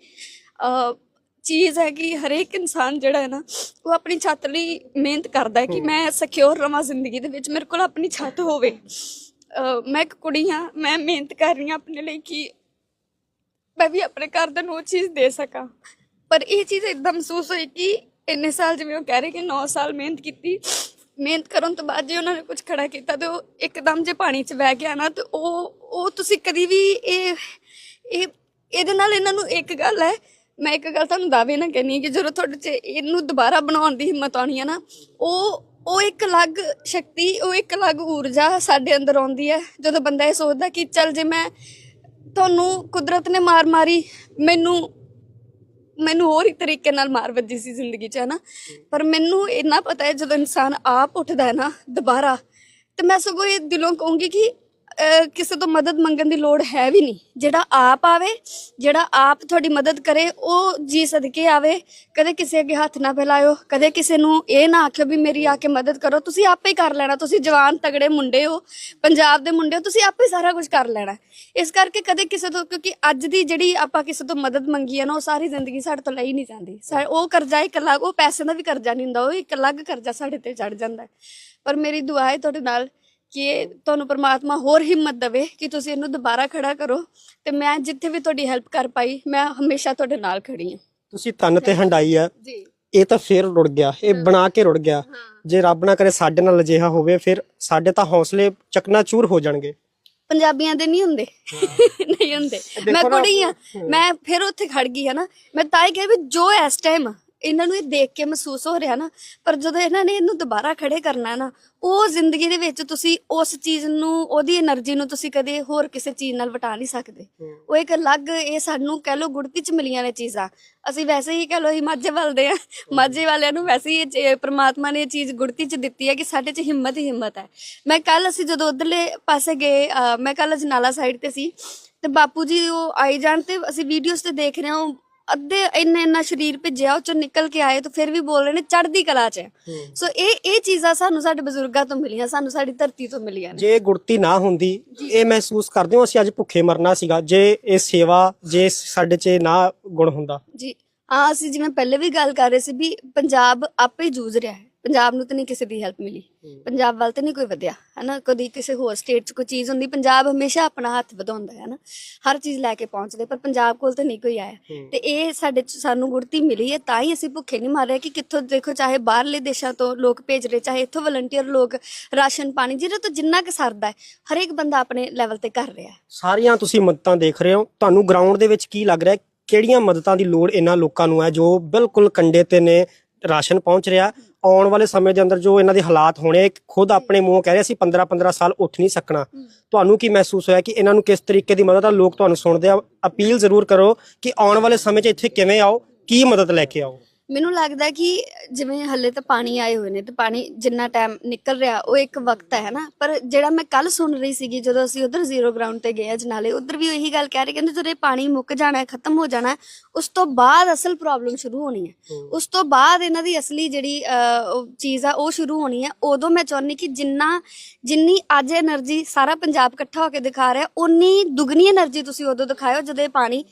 ਚੀਜ਼ ਹੈ ਕਿ ਹਰੇਕ ਇਨਸਾਨ ਜਿਹੜਾ ਹੈ ਨਾ ਉਹ ਆਪਣੀ ਛੱਤ ਲਈ ਮਿਹਨਤ ਕਰਦਾ ਹੈ ਕਿ ਮੈਂ ਸਿਕਿਉਰ ਰਵਾਂ ਜ਼ਿੰਦਗੀ ਦੇ ਵਿੱਚ ਮੇਰੇ ਕੋਲ ਆਪਣੀ ਛੱਤ ਹੋਵੇ। ਮੈਂ ਇੱਕ ਕੁੜੀ ਹਾਂ। ਮੈਂ ਮਿਹਨਤ ਕਰ ਰਹੀ ਹਾਂ ਆਪਣੇ ਲਈ ਕਿ ਮੈਂ ਵੀ ਆਪਣੇ ਘਰਦਿਆਂ ਨੂੰ ਉਹ ਚੀਜ਼ ਦੇ ਸਕਾਂ। ਪਰ ਇਹ ਚੀਜ਼ ਇਦਾਂ ਮਹਿਸੂਸ ਹੋਈ ਕਿ ਇੰਨੇ ਸਾਲ ਜਿਵੇਂ ਉਹ ਕਹਿ ਰਹੇ ਕਿ 9 ਸਾਲ ਮਿਹਨਤ ਕੀਤੀ, ਮਿਹਨਤ ਕਰਨ ਤੋਂ ਬਾਅਦ ਜੇ ਉਹਨਾਂ ਨੇ ਕੁਝ ਖੜਾ ਕੀਤਾ ਤੇ ਉਹ ਇੱਕਦਮ ਜੇ ਪਾਣੀ 'ਚ ਵਹਿ ਗਿਆ ਨਾ ਤੇ ਉਹ ਉਹ ਤੁਸੀਂ ਕਦੀ ਵੀ ਇਹ ਇਹ, ਇਹਦੇ ਨਾਲ ਇਹਨਾਂ ਨੂੰ ਇੱਕ ਗੱਲ ਹੈ, ਮੈਂ ਇੱਕ ਗੱਲ ਤੁਹਾਨੂੰ ਦਾਅਵੇ ਨਾ ਕਹਿੰਨੀ ਕਿ ਜਦੋਂ ਤੁਹਾਡੇ 'ਚ ਇਹਨੂੰ ਦੁਬਾਰਾ ਬਣਾਉਣ ਦੀ ਹਿੰਮਤ ਆਉਣੀ ਹੈ ਨਾ, ਉਹ ਉਹ ਇੱਕ ਅਲੱਗ ਸ਼ਕਤੀ, ਉਹ ਇੱਕ ਅਲੱਗ ਊਰਜਾ ਸਾਡੇ ਅੰਦਰ ਆਉਂਦੀ ਹੈ। ਜਦੋਂ ਬੰਦਾ ਇਹ ਸੋਚਦਾ ਕਿ ਚੱਲ ਜੇ ਮੈਂ ਤੁਹਾਨੂੰ ਕੁਦਰਤ ਨੇ ਮਾਰ ਮਾਰੀ, ਮੈਨੂੰ ਮੈਨੂੰ ਹੋਰ ਹੀ ਤਰੀਕੇ ਨਾਲ ਮਾਰ ਵੱਜੀ ਸੀ ਜ਼ਿੰਦਗੀ 'ਚ ਹੈ ਨਾ ਪਰ ਮੈਨੂੰ ਇੰਨਾ ਪਤਾ ਹੈ ਜਦੋਂ ਇਨਸਾਨ ਆਪ ਉੱਠਦਾ ਹੈ ਨਾ ਦੁਬਾਰਾ, ਤੇ ਮੈਂ ਸਗੋਂ ਇਹ ਦਿਲੋਂ ਕਹੂੰਗੀ ਕਿ ਕਿਸੇ ਤੋਂ ਮਦਦ ਮੰਗਣ ਦੀ ਲੋੜ ਹੈ ਵੀ ਨਹੀਂ। ਜਿਹੜਾ ਆਪ ਆਵੇ, ਜਿਹੜਾ ਆਪ ਤੁਹਾਡੀ ਮਦਦ ਕਰੇ, ਉਹ ਜੀ ਸਦਕੇ ਆਵੇ। ਕਦੇ ਕਿਸੇ ਅੱਗੇ ਹੱਥ ਨਾ ਫੈਲਾਇਓ। ਕਦੇ ਕਿਸੇ ਨੂੰ ਇਹ ਨਾ ਆਖਿਓ ਵੀ ਮੇਰੀ ਆ ਕੇ ਮਦਦ ਕਰੋ। ਤੁਸੀਂ ਆਪੇ ਹੀ ਕਰ ਲੈਣਾ। ਤੁਸੀਂ ਜਵਾਨ ਤਗੜੇ ਮੁੰਡੇ ਹੋ। ਪੰਜਾਬ ਦੇ ਮੁੰਡੇ ਹੋ। ਤੁਸੀਂ ਆਪੇ ਸਾਰਾ ਕੁਝ ਕਰ ਲੈਣਾ। ਇਸ ਕਰਕੇ ਕਦੇ ਕਿਸੇ ਤੋਂ, ਕਿਉਂਕਿ ਅੱਜ ਦੀ ਜਿਹੜੀ ਆਪਾਂ ਕਿਸੇ ਤੋਂ ਮਦਦ ਮੰਗੀ ਹੈ ਨਾ, ਉਹ ਸਾਰੀ ਜ਼ਿੰਦਗੀ ਸਾਡੇ ਤੋਂ ਲਈ ਨਹੀਂ ਜਾਂਦੀ। ਸਾ- ਉਹ ਕਰਜ਼ਾ ਇੱਕ ਅਲੱਗ, ਉਹ ਪੈਸੇ ਦਾ ਵੀ ਕਰਜ਼ਾ ਨਹੀਂ ਹੁੰਦਾ। ਉਹ ਇੱਕ ਅਲੱਗ ਕਰਜ਼ਾ ਸਾਡੇ ਤੇ ਚੜ ਜਾਂਦਾ। ਪਰ ਮੇਰੀ ਦੁਆ ਹੈ ਤੁਹਾਡੇ ਨਾਲ ਕਿ ਇਹ ਤੁਹਾਨੂੰ ਪ੍ਰਮਾਤਮਾ ਹੋਰ ਹਿੰਮਤ ਦੇਵੇ ਕਿ ਤੁਸੀਂ ਇਹਨੂੰ ਦੁਬਾਰਾ ਖੜਾ ਕਰੋ ਤੇ ਮੈਂ ਜਿੱਥੇ ਵੀ ਤੁਹਾਡੀ ਹੈਲਪ ਕਰ ਪਾਈ ਮੈਂ ਹਮੇਸ਼ਾ ਤੁਹਾਡੇ ਨਾਲ ਖੜੀ ਹਾਂ। ਤੁਸੀਂ ਤਨ ਤੇ ਹੰਡਾਈ ਆ। ਜੀ। ਇਹ ਤਾਂ ਫੇਰ ਰੁੜ ਗਿਆ। ਇਹ ਬਣਾ ਕੇ ਰੁੜ ਗਿਆ। ਜੇ ਰੱਬ ਨਾ ਕਰੇ ਸਾਡੇ ਨਾਲ ਅਜਿਹਾ ਹੋਵੇ ਫਿਰ ਸਾਡੇ ਤਾਂ ਹੌਸਲੇ ਚਕਨਾਚੂਰ ਹੋ ਜਾਣਗੇ। ਪੰਜਾਬੀਆਂ ਦੇ ਨਹੀਂ ਹੁੰਦੇ। ਨਹੀਂ ਹੁੰਦੇ। ਮੈਂ ਕੁੜੀ ਆ ਮੈਂ ਫਿਰ ਉੱਥੇ ਖੜ ਗਈ ਹੈ ਨਾ। ਮੈਂ ਤਾਂ ਹੀ ਕਿਹਾ ਵੀ ਜੋ ਇਸ ਟਾਈਮ ਇਹਨਾਂ ਨੂੰ ਇਹ ਦੇਖ ਕੇ ਮਹਿਸੂਸ ਹੋ ਰਿਹਾ ਨਾ ਪਰ ਜਦੋਂ ਇਹਨਾਂ ਨੇ ਇਹਨੂੰ ਦੁਬਾਰਾ ਖੜੇ ਕਰਨਾ ਨਾ ਉਹ ਜ਼ਿੰਦਗੀ ਦੇ ਵਿੱਚ ਤੁਸੀਂ ਉਸ ਚੀਜ਼ ਨੂੰ ਉਹਦੀ એનર્ਜੀ ਨੂੰ ਤੁਸੀਂ ਕਦੇ ਹੋਰ ਕਿਸੇ ਚੀਜ਼ ਨਾਲ ਵਟਾ ਨਹੀਂ ਸਕਦੇ। ਉਹ ਇੱਕ ਅਲੱਗ ਇਹ ਸਾਨੂੰ ਕਹਿ ਲੋ ਗੁੜਤੀ ਚ ਮਿਲੀਆਂ ਨੇ ਚੀਜ਼ਾਂ। ਅਸੀਂ ਵੈਸੇ ਹੀ ਕਹਿ ਲੋ ਹੀ ਮਾਝੇ ਵਾਲਦੇ ਆ ਮਾਝੇ ਵਾਲਿਆਂ ਨੂੰ ਵੈਸੇ ਹੀ ਇਹ ਪ੍ਰਮਾਤਮਾ ਨੇ ਇਹ ਚੀਜ਼ ਗੁੜਤੀ ਚ ਦਿੱਤੀ ਹੈ ਕਿ ਸਾਡੇ ਚ ਹਿੰਮਤ ਹੀ ਹਿੰਮਤ ਹੈ। ਮੈਂ ਕੱਲ ਅਸੀਂ ਜਦੋਂ ਉਧਰਲੇ ਪਾਸੇ ਗਏ ਮੈਂ ਕੱਲ ਅਜਨਾਲਾ ਸਾਈਡ ਤੇ ਸੀ ਤੇ ਬਾਪੂ ਜੀ ਉਹ ਆਈ ਜਾਣ ਤੇ ਅਸੀਂ ਵੀਡੀਓਜ਼ ਤੇ ਦੇਖ ਰਹੇ ਹਾਂ ਅੱਧੇ ਇੰਨਾ ਇੰਨਾ ਸਰੀਰ ਭਿੱਜਿਆ ਉਹ ਚੋਂ ਨਿਕਲ ਕੇ ਆਏ ਤਾਂ ਫਿਰ ਵੀ ਬੋਲ ਰਹੇ ਨੇ ਚੜ੍ਹਦੀ ਕਲਾ 'ਚ। ਹੈ। ਸੋ ਇਹ ਇਹ ਚੀਜ਼ਾਂ ਸਾਨੂੰ ਸਾਡੇ ਬਜ਼ੁਰਗਾਂ ਤੋਂ ਮਿਲੀਆਂ ਸਾਨੂੰ ਸਾਡੀ ਧਰਤੀ ਤੋਂ ਮਿਲੀਆਂ ਨੇ। ਜੇ ਗੁੜਤੀ ਨਾ ਹੁੰਦੀ ਇਹ ਮਹਿਸੂਸ ਕਰਦੇ ਹੋ ਅਸੀਂ ਅੱਜ ਭੁੱਖੇ ਮਰਨਾ ਸੀਗਾ ਜੇ ਇਹ ਸੇਵਾ ਜੇ ਸਾਡੇ 'ਚ ਨਾ ਗੁਣ ਹੁੰਦਾ। ਜੀ ਹਾਂ ਅਸੀਂ ਜਿਵੇਂ ਪਹਿਲੇ ਵੀ ਗੱਲ ਕਰ ਰਹੇ ਸੀ ਵੀ ਪੰਜਾਬ ਆਪੇ ਹੀ ਜੂਝ ਰਿਹਾ ਹੈ। ਪੰਜਾਬ ਨੂੰ ਤਾਂ ਨਹੀਂ ਕਿਸੇ ਦੀ ਹੈਲਪ ਮਿਲੀ। ਪੰਜਾਬ ਵੱਲ ਤਾਂ ਨਹੀਂ ਕੋਈ ਵਧਿਆ ਹਨਾ? ਕਦੀ ਕਿਸੇ ਹੋਰ ਸਟੇਟ 'ਚ ਕੋਈ ਚੀਜ਼ ਹੁੰਦੀ ਪੰਜਾਬ ਹਮੇਸ਼ਾ ਆਪਣਾ ਹੱਥ ਵਧਾਉਂਦਾ ਹੈ ਨਾ ਹਰ ਚੀਜ਼ ਲੈ ਕੇ ਪਹੁੰਚਦੇ ਪਰ ਪੰਜਾਬ ਕੋਲ ਤਾਂ ਨਹੀਂ ਕੋਈ ਆਇਆ। ਤੇ ਇਹ ਸਾਡੇ 'ਚ ਸਾਨੂੰ ਗੁੜਤੀ ਮਿਲੀ ਹੈ ਤਾਂ ਹੀ ਅਸੀਂ ਭੁੱਖੇ ਨਹੀਂ ਮਰ ਰਹੇ ਕਿ ਕਿੱਥੋਂ ਦੇਖੋ ਚਾਹੇ ਬਾਹਰਲੇ ਦੇਸ਼ਾਂ ਤੋਂ ਲੋਕ ਭੇਜ ਰਹੇ ਚਾਹੇ ਇੱਥੋਂ ਵਲੰਟੀਅਰ ਲੋਕ ਰਾਸ਼ਨ ਪਾਣੀ ਜਿਹਦੇ ਤੋਂ ਜਿੰਨਾ ਕੁ ਸਰਦਾ ਹੈ ਹਰੇਕ ਬੰਦਾ ਆਪਣੇ ਲੈਵਲ ਤੇ ਕਰ ਰਿਹਾ ਹੈ। ਸਾਰੀਆਂ ਤੁਸੀਂ ਮਦਤਾਂ ਦੇਖ ਰਹੇ ਹੋ ਤੁਹਾਨੂੰ ਗਰਾਊਂਡ ਦੇ ਵਿੱਚ ਕੀ ਲੱਗ ਰਿਹਾ ਹੈ? ਕਿਹੜੀਆਂ ਮਦਤਾਂ ਦੀ ਲੋੜ ਇਹਨਾਂ ਲੋਕਾਂ ਨੂੰ ਹੈ ਜੋ ਬਿਲਕੁਲ ਕੰਡੇ ਤੇ ਨੇ ਰਾਸ਼ਨ ਪਹੁੰਚ ਰਿਹਾ ਆਉਣ ਵਾਲੇ ਸਮੇਂ ਦੇ ਅੰਦਰ ਜੋ ਇਹਨਾਂ ਦੇ ਹਾਲਾਤ ਹੋਣੇ ਖੁਦ ਆਪਣੇ ਮੂੰਹ ਕਹਿ ਰਹੇ ਸੀ 15 15 ਸਾਲ ਉੱਠ ਨਹੀਂ ਸਕਣਾ। ਤੁਹਾਨੂੰ ਕੀ ਮਹਿਸੂਸ ਹੋਇਆ ਕਿ ਇਹਨਾਂ ਨੂੰ ਕਿਸ ਤਰੀਕੇ ਦੀ ਮਦਦ ਆ? ਲੋਕ ਤੁਹਾਨੂੰ ਸੁਣਦੇ ਆ। ਅਪੀਲ ਜ਼ਰੂਰ ਕਰੋ ਕਿ ਆਉਣ ਵਾਲੇ ਸਮੇਂ 'ਚ ਇੱਥੇ ਕਿਵੇਂ ਆਓ ਕੀ ਮਦਦ ਲੈ ਕੇ ਆਓ? ਮੈਨੂੰ ਲੱਗਦਾ ਕਿ ਜਿਵੇਂ ਹੱਲੇ ਤਾਂ ਪਾਣੀ ਆਏ ਹੋਏ ਨੇ ਤੇ ਪਾਣੀ ਜਿੰਨਾ ਟਾਈਮ ਨਿਕਲ ਰਿਹਾ ਉਹ ਇੱਕ ਵਕਤ ਹੈ ਨਾ ਪਰ ਜਿਹੜਾ ਮੈਂ ਕੱਲ ਸੁਣ ਰਹੀ ਸੀਗੀ ਜਦੋਂ ਅਸੀਂ ਉਧਰ ਜ਼ੀਰੋ ਗਰਾਊਂਡ ਤੇ ਗਏ ਜਨਾਲੇ ਉਧਰ ਵੀ ਉਹੀ ਗੱਲ ਕਹਿ ਰਹੇ ਕਹਿੰਦੇ ਜਦੋਂ ਇਹ ਪਾਣੀ ਮੁੱਕ ਜਾਣਾ ਖਤਮ ਹੋ ਜਾਣਾ ਉਸ ਤੋਂ ਬਾਅਦ ਅਸਲ ਪ੍ਰੋਬਲਮ ਸ਼ੁਰੂ ਹੋਣੀ ਹੈ। ਉਸ ਤੋਂ ਬਾਅਦ ਇਹਨਾਂ ਦੀ ਅਸਲੀ ਜਿਹੜੀ ਚੀਜ਼ ਆ ਉਹ ਸ਼ੁਰੂ ਹੋਣੀ ਹੈ। ਉਦੋਂ ਮੈਂ ਚਾਹੁੰਨੀ ਕਿ ਜਿੰਨਾ ਜਿੰਨੀ ਅੱਜ એનર્ਜੀ ਸਾਰਾ ਪੰਜਾਬ ਇਕੱਠਾ ਹੋ ਕੇ ਦਿਖਾ ਰਿਹਾ ਉਨੀ ਦੁਗਣੀ એનર્ਜੀ ਤੁਸੀਂ ਉਦੋਂ ਦਿਖਾਇਓ ਜਦੋਂ ਇਹ ਪਾਣੀ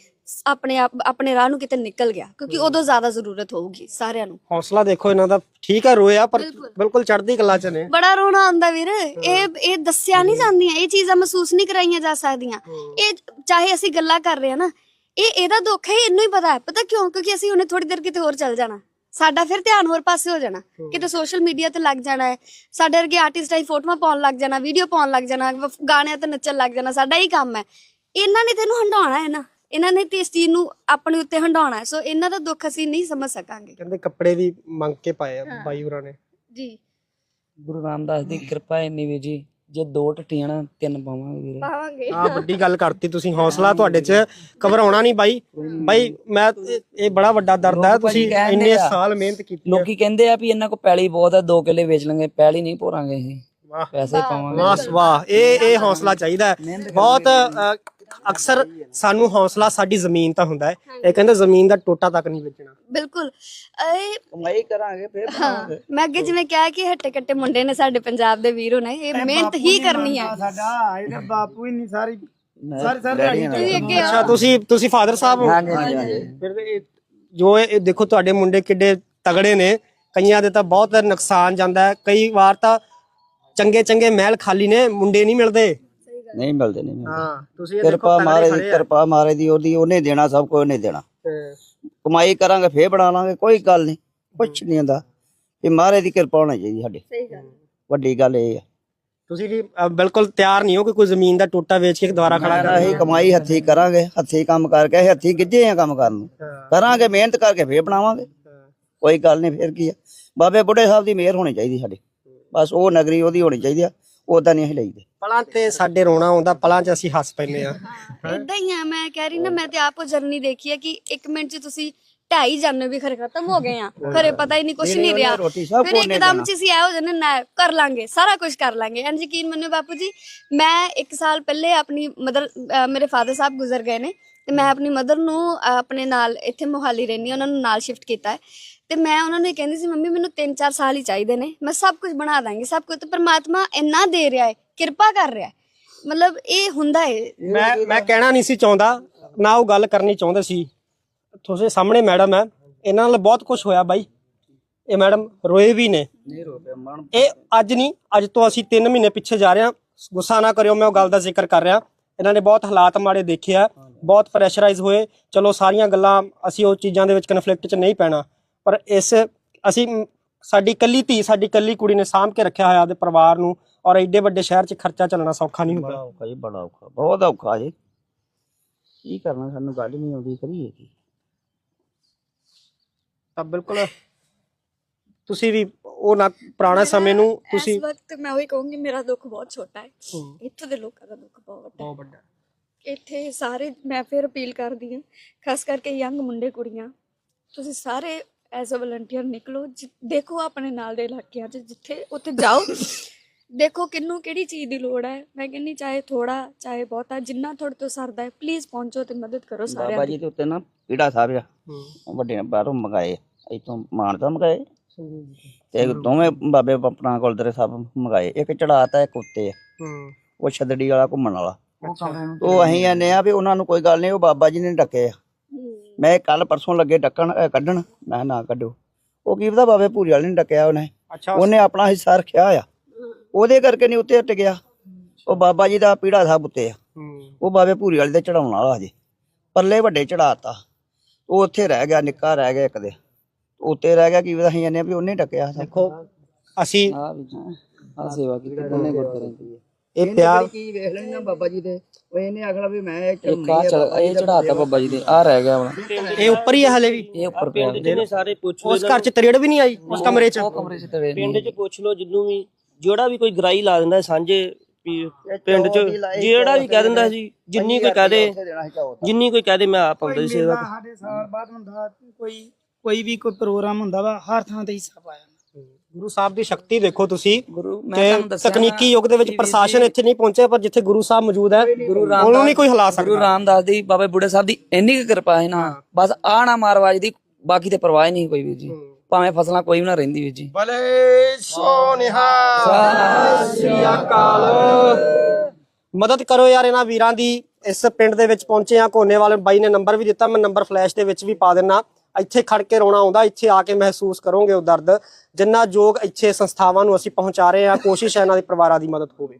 ਆਪਣੇ ਆਪ ਆਪਣੇ ਰਾਹ ਨੂੰ ਕਿਤੇ ਨਿਕਲ ਗਿਆ ਕਿਉਂਕਿ ਉਦੋਂ ਜ਼ਿਆਦਾ ਜ਼ਰੂਰਤ ਹੋਊਗੀ ਸਾਰਿਆਂ ਨੂੰ। ਹੌਸਲਾ ਦੇਖੋ ਇਹਨਾਂ ਦਾ ਠੀਕ ਹੈ ਰੋਇਆ ਪਰ ਬਿਲਕੁਲ। ਚੜ੍ਹਦੀ ਕਲਾ 'ਚ ਨੇ। ਬੜਾ ਰੋਣਾ ਆਉਂਦਾ ਵੀਰ ਇਹ ਇਹ ਦੱਸਿਆ ਨਹੀਂ ਜਾਂਦੀਆਂ ਇਹ ਚੀਜ਼ਾਂ ਮਹਿਸੂਸ ਨਹੀਂ ਕਰਾਈਆਂ ਜਾ ਸਕਦੀਆਂ। ਇਹ ਚਾਹੇ ਅਸੀਂ ਗੱਲਾਂ ਕਰ ਰਹੇ ਹਾਂ ਨਾ ਇਹ ਇਹਦਾ ਦੁੱਖ ਹੈ ਇਹਨੂੰ ਹੀ ਪਤਾ ਹੈ। ਪਤਾ ਕਿਉਂ? ਕਿਉਂਕਿ ਅਸੀਂ ਉਹਨੇ ਥੋੜੀ ਦੇਰ ਕਿਤੇ ਹੋਰ ਚੱਲ ਜਾਣਾ। ਸਾਡਾ ਫਿਰ ਧਿਆਨ ਹੋਰ ਪਾਸੇ ਹੋ ਜਾਣਾ। ਕਿਤੇ ਸੋਸ਼ਲ ਮੀਡੀਆ ਤੇ ਲੱਗ ਜਾਣਾ ਹੈ। ਸਾਡੇ ਵਰਗੇ ਆਰਟਿਸਟ ਆਈ ਫੋਟੋਆਂ ਪਾਉਣ ਲੱਗ ਜਾਣਾ ਵੀਡੀਓ ਪਾਉਣ ਲੱਗ ਜਾਣਾ ਗਾਣਿਆਂ ਤੇ ਨੱਚਣ ਲੱਗ ਜਾਣਾ ਸਾਡਾ ਹੀ ਕੰਮ ਹੈ। ਇਹਨਾਂ ਨੇ ਤੈਨੂੰ ਹੰਡਾਉਣਾ ਹੈ ਨਾ। ਇਹਨਾਂ ਨੇ ਤੇ ਇਸ ਚੀਜ਼ ਨੂੰ ਆਪਣੇ ਉੱਤੇ ਹੰਡਾਉਣਾ ਸੋ ਇਹਨਾਂ ਦਾ ਦੁੱਖ ਅਸੀਂ ਨਹੀਂ ਸਮਝ ਸਕਾਂਗੇ। ਕਹਿੰਦੇ ਕੱਪੜੇ ਵੀ ਮੰਗ ਕੇ ਪਾਏ ਆ ਬਾਈ ਹੋਰਾਂ ਨੇ। ਜੀ। ਗੁਰੂ ਰਾਮਦਾਸ ਦੀ ਕਿਰਪਾ ਇੰਨੀ ਵੀ ਜੀ ਜੇ ਦੋ ਟੱਟੀਆਂ ਨਾ ਤਿੰਨ ਪਾਵਾਂਗੇ ਵੀਰੇ। ਪਾਵਾਂਗੇ। ਆ ਵੱਡੀ ਗੱਲ ਕਰਤੀ ਤੁਸੀਂ ਹੌਸਲਾ ਤੁਹਾਡੇ 'ਚ ਘਬਰਾਉਣਾ ਨਹੀਂ ਬਾਈ। ਬਾਈ ਮੈਂ ਇਹ- ਇਹ ਬੜਾ ਵੱਡਾ ਦਰਦ ਹੈ ਲੋਕ ਭਾਜੀ ਤੁਸੀਂ ਕਹਿੰਦੇ ਇੰਨੇ ਆ। ਸਾਲ ਮਿਹਨਤ ਕੀਤੀ ਹੈ ਲੋਕੀ ਕਹਿੰਦੇ ਆ ਵੀ ਇਹਨਾਂ ਕੋ ਪੈਲੀ ਬਹੁਤ ਆ ਦੋ ਕਿੱਲੇ ਵੇਚ ਲਾਂਗੇ ਪੈਲੀ ਨਹੀਂ ਭੋਰਾਂਗੇ ਅਸੀਂ। ਵਾਹ। ਪੈਸੇ ਪਾਵਾਂਗੇ। ਵਾਹ ਵਾਹ। ਇਹ ਇਹ ਹੌਸਲਾ ਚਾਹੀਦਾ ਹੈ। ਬਹੁਤ ਅ, ਅਕਸਰ ਸਾਨੂੰ ਹੌਸਲਾ ਸਾਡੀ ਜ਼ਮੀਨ ਤਾਂ ਹੁੰਦਾ ਹੈ। ਇਹ ਕਹਿੰਦੇ ਜ਼ਮੀਨ ਦਾ ਟੋਟਾ ਤੱਕ ਨਹੀਂ ਵੇਚਣਾ। ਬਿਲਕੁਲ। ਇਹ ਕਮਾਈ ਕਰਾਂਗੇ ਫਿਰ ਹਾਂ ਮੈਂ ਅੱਗੇ ਜਿਵੇਂ ਕਿਹਾ ਕਿ ਹੱਟੇ ਕੱਟੇ ਮੁੰਡੇ ਨੇ ਸਾਡੇ ਪੰਜਾਬ ਦੇ ਵੀਰ ਨੇ ਇਹ ਮਿਹਨਤ ਹੀ ਕਰਨੀ ਹੈ। ਸਾਡਾ ਇਹਦਾ ਬਾਪੂ ਹੀ ਨਹੀਂ ਸਾਰੀ ਸਾਰੀ ਸਾਰੀ ਤੁਸੀਂ ਅੱਗੇ। ਅੱਛਾ ਤੁਸੀਂ ਤੁਸੀਂ ਫਾਦਰ ਸਾਹਿਬ ਹੋ? ਫਿਰ ਇਹ- ਜੋ ਇਹ ਇਹ ਦੇਖੋ ਤੁਹਾਡੇ ਮੁੰਡੇ ਕਿੱਡੇ ਤਗੜੇ ਨੇ। ਕਈਆਂ ਦੇ ਤਾਂ ਬਹੁਤ ਨੁਕਸਾਨ ਜਾਂਦਾ ਹੈ। ਕਈ ਵਾਰ ਤਾਂ ਚੰਗੇ ਚੰਗੇ ਮਹਿਲ ਖਾਲੀ ਨੇ ਮੁੰਡੇ ਨਹੀਂ ਮਿਲਦੇ। ਨਹੀਂ ਮਿਲਦੇ ਨਹੀਂ ਮਿਲਦੇ। ਹਾਂ ਤੁਸੀਂ ਇਹ ਕਿਰਪਾ ਦੇਖੋ ਮਾਰੇ ਤਗੜੇ ਦੀ ਆ। ਕਿਰਪਾ ਮਾਰੇ ਦੀ ਉਹਦੀ ਉਹਨੇ ਦੇਣਾ ਸਭ ਕੁਝ ਉਹਨੇ ਦੇਣਾ। ਕਮਾਈ ਕਰਾਂਗੇ ਫੇਰ ਬਣਾ ਲਾਂਗੇ ਕੋਈ ਗੱਲ ਨਹੀਂ ਕੁਛ ਨਹੀਂ ਹੁੰਦਾ। ਇਹ ਮਾਰੇ ਦੀ ਕਿਰਪਾ ਹੋਣੀ ਚਾਹੀਦੀ ਸਾਡੇ। ਸਹੀ ਗੱਲ ਵੱਡੀ ਗੱਲ ਇਹ ਹੈ ਤੁਸੀਂ ਵੀ ਅ, ਬਿਲਕੁਲ ਤਿਆਰ ਨਹੀਂ ਹੋ ਕਿ ਕੋਈ ਜ਼ਮੀਨ ਦਾ ਟੋਟਾ ਵੇਚ ਕੇ ਦੁਬਾਰਾ ਖੜਾ ਕਰ। ਅਸੀਂ ਕਮਾਈ ਹੱਥੀ ਕਰਾਂਗੇ ਹੱਥੀ ਕੰਮ ਕਰਕੇ ਅਸੀਂ ਹੱਥੀ ਗਿੱਜੇ ਆ ਕੰਮ ਕਰਨ ਨੂੰ। ਕਰਾਂਗੇ ਮਿਹਨਤ ਕਰਕੇ ਫੇਰ ਬਣਾਵਾਂਗੇ। ਕੋਈ ਗੱਲ ਨਹੀਂ ਫੇਰ ਕੀ ਆ। ਬਾਬੇ ਬੁੱਢੇ ਸਾਹਿਬ ਦੀ ਮਿਹਰ ਹੋਣੀ ਚਾਹੀਦੀ ਸਾਡੇ। ਬਸ ਉਹ ਨਗਰੀ ਉਹਦੀ ਹੋਣੀ ਚਾਹੀਦੀ ਆ। ਉਦਾਂ ਨਹੀਂ ਅਸੀਂ ਲਈਦੇ। ਪਲਾਂ ਤੇ ਸਾਡੇ ਰੋਣਾ ਆਉਂਦਾ ਪਲਾਂ 'ਚ ਅਸੀਂ ਹੱਸ ਪੈਂਦੇ ਆ ਇਦਾਂ ਹੀ ਆ ਮੈਂ ਕਹਿ ਰਹੀ ਨਾ ਮੈਂ ਤੇ ਆਪ ਉਹ ਜਰਨੀ ਦੇਖੀ ਹੈ ਕਿ 1 ਮਿੰਟ 'ਚ ਤੁਸੀਂ ਢਾਈ ਜਾਣੇ ਵੀ ਖਰੇ ਖਤਮ ਹੋ ਗਏ ਆ। ਖਰੇ ਪਤਾ ਹੀ ਨਹੀਂ ਕੁਝ ਨਹੀਂ ਰਿਹਾ। ਰੋਟੀ ਸਭ ਫਿਰ ਕੁਛ ਇੱਕਦਮ ਚ ਅਸੀਂ ਆਏ ਹੋ ਨਾ ਕਰ ਲਾਂਗੇ ਸਾਰਾ ਕੁਝ ਕਰ ਲਾਂਗੇ। ਐਂ ਯਕੀਨ ਮੰਨੋ ਬਾਪੂ ਜੀ ਮੈਂ 1 ਸਾਲ ਪਹਿਲੇ ਆਪਣੀ ਮਦਰ ਮੇਰੇ ਫਾਦਰ ਸਾਹਿਬ ਗੁਜ਼ਰ ਗਏ ਨੇ ਤੇ ਮੈਂ ਆਪਣੀ ਮਦਰ ਨੂੰ ਆਪਣੇ ਨਾਲ ਇੱਥੇ ਮੋਹਾਲੀ ਰਹਿੰਦੀ ਉਹਨਾਂ ਨੂੰ ਨਾਲ ਸ਼ਿਫਟ ਕੀਤਾ ਹੈ। ਤੇ ਮੈਂ ਉਹਨਾਂ ਨੂੰ ਕਹਿੰਦੀ ਸੀ ਮੰਮੀ ਮੈਨੂੰ 3-4 ਸਾਲ ਹੀ ਚਾਹੀਦੇ ਨੇ। ਮੈਂ ਸਭ ਕੁਝ ਬਣਾ ਦਾਂਗੀ ਸਭ ਕੁਝ। ਤੇ ਪਰਮਾਤਮਾ ਇੰਨਾ ਦੇ ਰਿਹਾ ਹੈ ਕਿਰਪਾ ਕਰ ਰਿਹਾ ਹੈ। ਮਤਲਬ ਇਹ ਹੁੰਦਾ ਹੈ। ਮੈਂ ਮੈਂ ਕਹਿਣਾ ਨਹੀਂ ਸੀ ਚਾਹੁੰਦਾ ਨਾ ਉਹ ਗੱਲ ਕਰਨੀ ਚਾਹੁੰਦੇ ਸੀ। ਤੁਹਾਡੇ ਸਾਹਮਣੇ ਮੈਡਮ ਹੈ ਇਹਨਾਂ ਨਾਲ ਬਹੁਤ ਕੁਝ ਹੋਇਆ ਬਾਈ। ਇਹ ਮੈਡਮ ਰੋਏ ਵੀ ਨੇ। ਨਹੀਂ ਰੋਪੇ ਮਨ ਇਹ ਅੱਜ ਨਹੀਂ ਅੱਜ ਤੋਂ ਅਸੀਂ 3 ਮਹੀਨੇ ਪਿੱਛੇ ਜਾ ਰਹੇ ਹਾਂ। ਗੁੱਸਾ ਨਾ ਕਰਿਓ ਮੈਂ ਉਹ ਗੱਲ ਦਾ ਜ਼ਿਕਰ ਕਰ ਰਿਹਾ। ਇਹਨਾਂ ਨੇ ਬਹੁਤ ਹਾਲਾਤ ਮਾੜੇ ਦੇਖੇ ਆ ਬਹੁਤ ਪ੍ਰੈਸ਼ਰਾਈਜ਼ ਹੋਏ। ਚਲੋ ਸਾਰੀਆਂ ਗੱਲਾਂ ਅਸੀਂ ਉਹ ਚੀਜ਼ਾਂ ਦੇ ਵਿੱਚ ਕਨਫਲਿਕਟ 'ਚ ਨਹੀਂ ਪੈਣਾ। ਪਰ ਇਸ ਅਸੀਂ ਸਾਡੀ ਕੱਲੀ ਧੀ ਸਾਡੀ ਕੱਲੀ ਕੁੜੀ ਨੇ ਸਾਂਭ ਕੇ ਰੱਖਿਆ ਹੋਇਆ ਉਹਦੇ ਪਰਿਵਾਰ ਨੂੰ ਔਰ ਐਡੇ ਵੱਡੇ ਸ਼ਹਿਰ 'ਚ ਖਰਚਾ ਚੱਲਣਾ ਸੌਖਾ ਨਹੀਂ ਬੜਾ ਹੁੰਦਾ ਔਖਾ ਜੀ ਬੜਾ ਔਖਾ। ਬਹੁਤ ਔਖਾ ਜੀ। ਕੀ ਕਰਨਾ ਸਾਨੂੰ ਗੱਲ ਨਹੀਂ ਆਉਂਦੀ ਕਰੀਏ ਕੀ? ਤਾਂ ਬਿਲਕੁਲ ਤੁਸੀਂ ਵੀ ਉਹ ਨਾ ਪੁਰਾਣਾ ਸਮੇਂ ਨੂੰ ਤੁਸੀਂ ਇਸ ਵਕਤ ਮੈਂ ਉਹੀ ਕਹੂੰਗੀ ਮੇਰਾ ਦੁੱਖ ਬਹੁਤ ਛੋਟਾ ਹੈ। ਹੂੰ, ਇੱਥੋਂ ਦੇ ਲੋਕਾਂ ਦਾ ਦੁੱਖ ਬਹੁਤ ਵੱਡਾ ਬਹੁਤ ਵੱਡਾ। ਇੱਥੇ ਸਾਰੇ ਮੈਂ ਫਿਰ ਅਪੀਲ ਕਰਦੀ ਹਾਂ ਖਾਸ ਕਰਕੇ ਯੰਗ ਮੁੰਡੇ ਕੁੜੀਆਂ ਤੁਸੀਂ ਸਾਰੇ ਐਜ਼ ਅ ਵਲੰਟੀਅਰ ਨਿਕਲੋ ਜਿ- ਦੇਖੋ ਆਪਣੇ ਨਾਲ ਦੇ ਇਲਾਕਿਆਂ 'ਚ ਜਿੱਥੇ ਉੱਥੇ ਜਾਓ। ਦੇਖੋ ਕਿੰਨੂੰ ਕਿਹੜੀ ਚੀਜ਼ ਦੀ ਲੋੜ ਹੈ। ਮੈਂ ਕਹਿੰਨੀ ਚਾਹੇ ਥੋੜਾ ਚਾਹੇ ਬਹੁਤਾ ਜਿੰਨਾ ਤੁਹਾਡੇ ਤੋਂ ਸਰਦਾ ਹੈ ਪਲੀਜ਼ ਪਹੁੰਚੋ ਤੇ ਮਦਦ ਕਰੋ ਬਾਬਾ ਸਾਰਿਆਂ ਜੀ ਦੀ। ਦੇ ਉੱਤੇ ਨਾ ਪੀੜਾ ਸਾਹਿਬ ਆ। ਹੂੰ। ਉਹ ਵੱਡੇ ਨੇ ਬਾਹਰੋਂ ਮੰਗਾਏ ਇਥੋਂ ਮਾਨਸਾ ਮੰਗਾਏ ਤੇ ਦੋਵੇਂ ਬਾਬੇ ਆਪਣਾ ਗੁਰਦੁਆਰੇ ਸਾਹਿਬ ਮੰਗਾਏ। ਇੱਕ ਚੜਾਤਾ ਇੱਕ ਉੱਤੇ ਆ। ਹੂੰ। ਉਹ ਛਦੜੀ ਵਾਲਾ ਘੁੰਮਣ ਵਾਲਾ। ਅੱਛਾ। ਉਹ ਅਸੀਂ ਆਨੇ ਆ ਵੀ ਉਹਨਾਂ ਨੂੰ ਕੋਈ ਗੱਲ ਨਹੀਂ ਉਹ ਬਾਬਾ ਜੀ ਨੇ ਡੱਕੇ ਆ। ਹੂੰ। ਮੈਂ ਕੱਲ ਪਰਸੋਂ ਲੱਗੇ ਡੱਕਣ ਅਹ ਕੱਢਣ ਮੈਂ ਨਾ ਕੱਢੋ। ਉਹ ਕੀ ਪਤਾ ਬਾਬੇ ਭੂਰੀ ਵਾਲੇ ਨੇ ਡੱਕਿਆ ਉਹਨੇ। ਅੱਛਾ। ਉਹਨੇ ਆਪਣਾ ਹਿੱਸਾ ਰੱਖਿਆ ਆ ਉਹਦੇ ਕਰਕੇ ਨਹੀਂ ਉੱਤੇ ਹਟ ਗਿਆ। ਉਹ ਬਾਬਾ ਜੀ ਦਾ ਪੀੜਾ ਸਾਹਿਬ ਉੱਤੇ ਆ। ਹੂੰ। ਉਹ ਬਾਬੇ ਭੂਰੀ ਵਾਲੇ ਦੇ ਚੜਾਉਣ ਵਾਲਾ ਹਜੇ। ਪੱਲੇ ਵੱਡੇ ਚੜਾਤਾ ਉਹ ਉੱਥੇ ਰਹਿ ਗਿਆ ਨਿੱਕਾ ਰਹਿ ਗਿਆ ਇੱਕ ਦੇ। ਉੱਤੇ ਰਹਿ ਗਿਆ ਕੀ ਪਤਾ ਅਸੀਂ ਜਾਨੇ ਵੀ ਉਹਨੇ ਡੱਕਿਆ। ਦੇਖੋ ਅਸੀਂ ਆ ਆ ਸੇਵਾ ਕੀਤੀ ਉਹਨੇ ਗੁਰਦੁਆਰੇ ਦੀ। ਇਹ ਪਿਆਰ ਕੀ ਵੇਖ ਲੈਣਾ ਬਾਬਾ ਜੀ ਦੇ? ਉਹ ਇਹਨੇ ਆਖਣਾ ਵੀ ਮੈਂ ਇਹ ਆ ਚੜ ਇਹ ਚੜਾਤਾ ਬਾਬਾ ਜੀ ਦੇ ਆ ਰਹਿ ਗਿਆ ਹੁਣ ਇਹ ਉੱਪਰ ਹੀ ਹੈ ਹਲੇ ਵੀ। ਇਹ ਉੱਪਰ ਪਿੰਡ ਚ ਨੇ ਸਾਰੇ ਪੁੱਛ ਲਓ ਉਸ ਘਰ 'ਚ ਤਰੇੜ ਵੀ ਨਹੀਂ ਆਈ ਉਸ ਕਮਰੇ 'ਚ। ਉਹ ਕਮਰੇ 'ਚ ਤਵੇ ਪਿੰਡ ਚ ਪੁੱਛ ਲਓ ਜਿੰਨੂੰ ਵੀ ਜਿਹੜਾ ਵੀ ਕੋਈ ਗਰਾਈ ਲਾ ਦਿੰਦਾ ਸਾਂਝੇ ਵੀ ਪਿੰਡ ਚ ਜਿਹੜਾ ਵੀ ਕਹਿ ਦਿੰਦਾ ਸੀ ਜਿੰਨੀ ਕੋਈ ਕਹਿ ਦੇ ਜਿੰਨੀ ਕੋਈ ਕਹਿ ਦੇ ਮੈਂ ਆਪ ਆਉਂਦਾ ਸੀ ਸੇਵਾ ਸਾਡੇ ਸਾਲ ਬਾਅਦ ਹੁੰਦਾ ਕੋਈ ਕੋਈ ਵੀ ਕੋਈ ਪ੍ਰੋਗਰਾਮ ਹੁੰਦਾ ਵਾ ਹਰ ਥਾਂ ਤੇ ਹਿੱਸਾ ਪਾਇਆ ਗੁਰੂ ਸਾਹਿਬ ਦੀ ਸ਼ਕਤੀ ਦੇਖੋ ਤੁਸੀਂ ਗੁਰੂ ਮੈਂ ਤੁਹਾਨੂੰ ਦੱਸਿਆ ਤਕਨੀਕੀ ਯੁੱਗ ਦੇ ਵਿੱਚ ਪ੍ਰਸ਼ਾਸਨ ਇੱਥੇ ਨਹੀਂ ਪਹੁੰਚਿਆ ਪਰ ਜਿੱਥੇ ਗੁਰੂ ਸਾਹਿਬ ਮੌਜੂਦ ਹੈ ਗੁਰੂ ਉਹਨੂੰ ਨਹੀਂ ਕੋਈ ਹਿਲਾ ਗੁਰੂ ਸਕਦਾ। ਰਾਮਦਾਸ ਦੀ ਬਾਬੇ ਬੁੱਢੇ ਸਾਹਿਬ ਦੀ ਇੰਨੀ ਕੁ ਕਿਰਪਾ ਹੈ ਨਾ ਬਸ ਆ ਨਾ ਮਾਰਵਾਜ ਦੀ ਬਾਕੀ ਤੇ ਪਰਵਾਹ ਹੀ ਨਹੀਂ ਕੋਈ ਵੀਰ ਜੀ। ਭਾਵੇਂ ਫਸਲਾਂ ਕੋਈ ਵੀ ਨਾ ਰਹਿੰਦੀ ਵੀਰ ਜੀ। ਬਲੇ ਸੋਨਿਹਾ ਸ੍ਰੀ ਅਕਾਲ। ਮਦਦ ਕਰੋ ਯਾਰ ਇਹਨਾਂ ਵੀਰਾਂ ਦੀ ਇਸ ਪਿੰਡ ਦੇ ਵਿੱਚ ਪਹੁੰਚੇ ਆ ਕੋਨੇ ਵਾਲੇ ਬਾਈ ਨੇ ਨੰਬਰ ਵੀ ਦਿੱਤਾ ਮੈਂ ਨੰਬਰ ਫਲੈਸ਼ ਦੇ ਵਿੱਚ ਵੀ ਪਾ ਦਿੰਨਾ। ਇੱਥੇ ਖੜ ਕੇ ਰੋਣਾ ਆਉਂਦਾ, ਇੱਥੇ ਆ ਕੇ ਮਹਿਸੂਸ ਕਰੋਗੇ ਉਹ ਦਰਦ, ਜਿੰਨਾ ਯੋਗ ਇੱਥੇ ਸੰਸਥਾਵਾਂ ਨੂੰ ਅਸੀਂ ਪਹੁੰਚਾ ਰਹੇ ਹਾਂ, ਕੋਸ਼ਿਸ਼ ਹੈ ਇਹਨਾਂ ਦੇ ਪਰਿਵਾਰਾਂ ਦੀ ਮਦਦ ਹੋਵੇ।